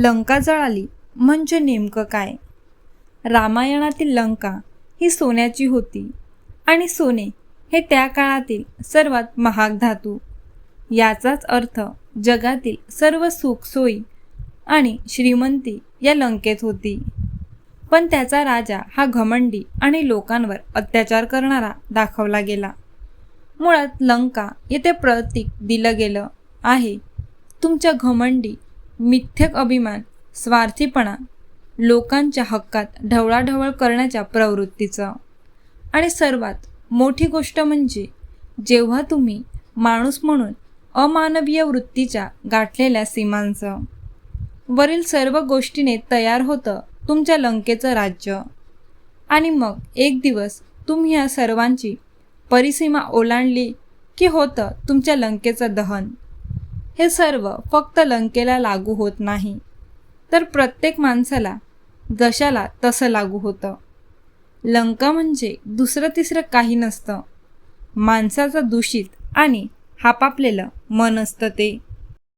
लंका जळाली. म्हणजे नेमकं काय? रामायणातील लंका ही सोन्याची होती. आणि सोने हे त्या काळातील सर्वात महाग धातू. याचाच अर्थ जगातील सर्व सुखसोयी आणि श्रीमंती या लंकेत होती. पण त्याचा राजा हा घमंडी आणि लोकांवर अत्याचार करणारा दाखवला गेला. मुळात लंका येथे प्रतीक दिलं गेलं आहे. तुमच्या घमंडी मिथ्यक अभिमान स्वार्थीपणा लोकांच्या हक्कात ढवळाढवळ करण्याच्या प्रवृत्तीचं. आणि सर्वात मोठी गोष्ट म्हणजे जेव्हा तुम्ही माणूस म्हणून अमानवीय वृत्तीच्या गाठलेल्या सीमांचं वरील सर्व गोष्टीने तयार होतं तुमच्या लंकेचं राज्य. आणि मग एक दिवस तुम्ही या सर्वांची परिसीमा ओलांडली की होतं तुमच्या लंकेचं दहन. हे सर्व फक्त लंकेला लागू होत नाही. तर प्रत्येक माणसाला जशाला तसं लागू होतं. लंका म्हणजे दुसरं तिसरं काही नसतं. माणसाचं दूषित आणि हापापलेलं मन असतं ते.